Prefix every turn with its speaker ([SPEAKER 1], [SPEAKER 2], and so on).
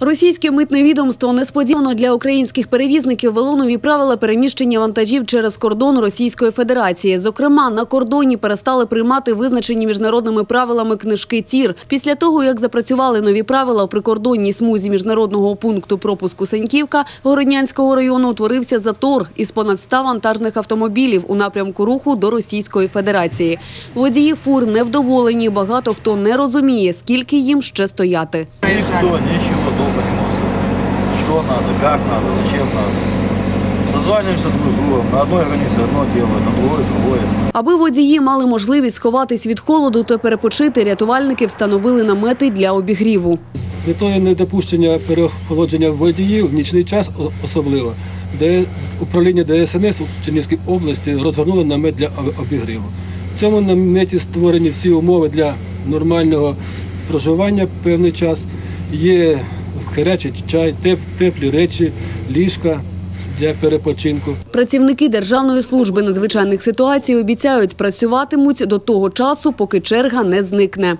[SPEAKER 1] Російське митне відомство несподівано для українських перевізників ввело нові правила переміщення вантажів через кордон Російської Федерації. Зокрема, на кордоні перестали приймати визначені міжнародними правилами книжки ТІР. Після того, як запрацювали нові правила у прикордонній смузі міжнародного пункту пропуску Саньківка Городнянського району утворився затор із понад 100 вантажних автомобілів у напрямку руху до Російської Федерації. Водії фур невдоволені. Багато хто не розуміє, скільки їм ще стояти.
[SPEAKER 2] Никто ничего сказать. Что надо, как надо, зачем надо. Созваниваемся друг с другом. На одной границе одно делают, на другой другое.
[SPEAKER 1] Аби водії мали можливість сховатись від холоду та перепочити, рятувальники встановили намети для обігріву.
[SPEAKER 3] З метою недопущення переохолодження водіїв в нічний час особливо, де управління ДСНС у Чернівській області розгорнуло намет для обігріву. В цьому наметі створені всі умови для нормального проживання певний час. Є гарячий чай, теп- теплі речі, ліжка для перепочинку.
[SPEAKER 1] Працівники Державної служби надзвичайних ситуацій обіцяють, працюватимуть до того часу, поки черга не зникне.